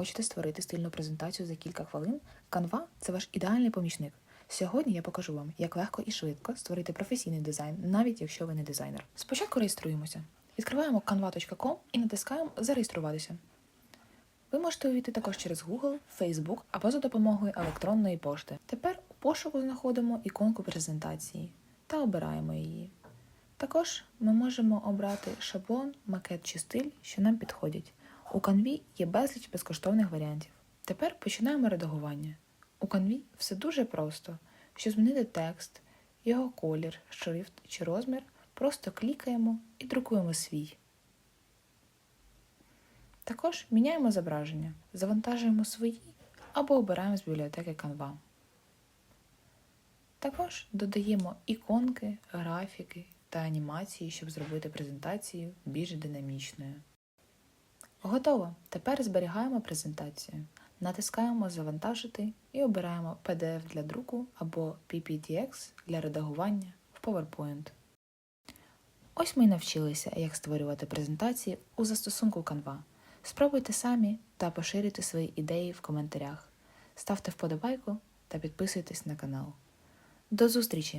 хочете створити стильну презентацію за кілька хвилин, Canva – це ваш ідеальний помічник. Сьогодні я покажу вам, як легко і швидко створити професійний дизайн, навіть якщо ви не дизайнер. Спочатку реєструємося. Відкриваємо canva.com і натискаємо Зареєструватися. Ви можете увійти також через Google, Facebook або за допомогою електронної пошти. Тепер у пошуку знаходимо іконку презентації та обираємо її. Також ми можемо обрати шаблон, макет чи стиль, що нам підходять. У Canvі є безліч безкоштовних варіантів. Тепер починаємо редагування. У Canvі все дуже просто. Щоб змінити текст, його колір, шрифт чи розмір, просто клікаємо і друкуємо свій. Також міняємо зображення, завантажуємо свої або обираємо з бібліотеки Canva. Також додаємо іконки, графіки та анімації, щоб зробити презентацію більш динамічною. Готово! Тепер зберігаємо презентацію. Натискаємо Завантажити і обираємо PDF для друку або PPTX для редагування в PowerPoint. Ось ми й навчилися, як створювати презентації у застосунку Canva. Спробуйте самі та поширюйте свої ідеї в коментарях. Ставте вподобайку та підписуйтесь на канал. До зустрічі!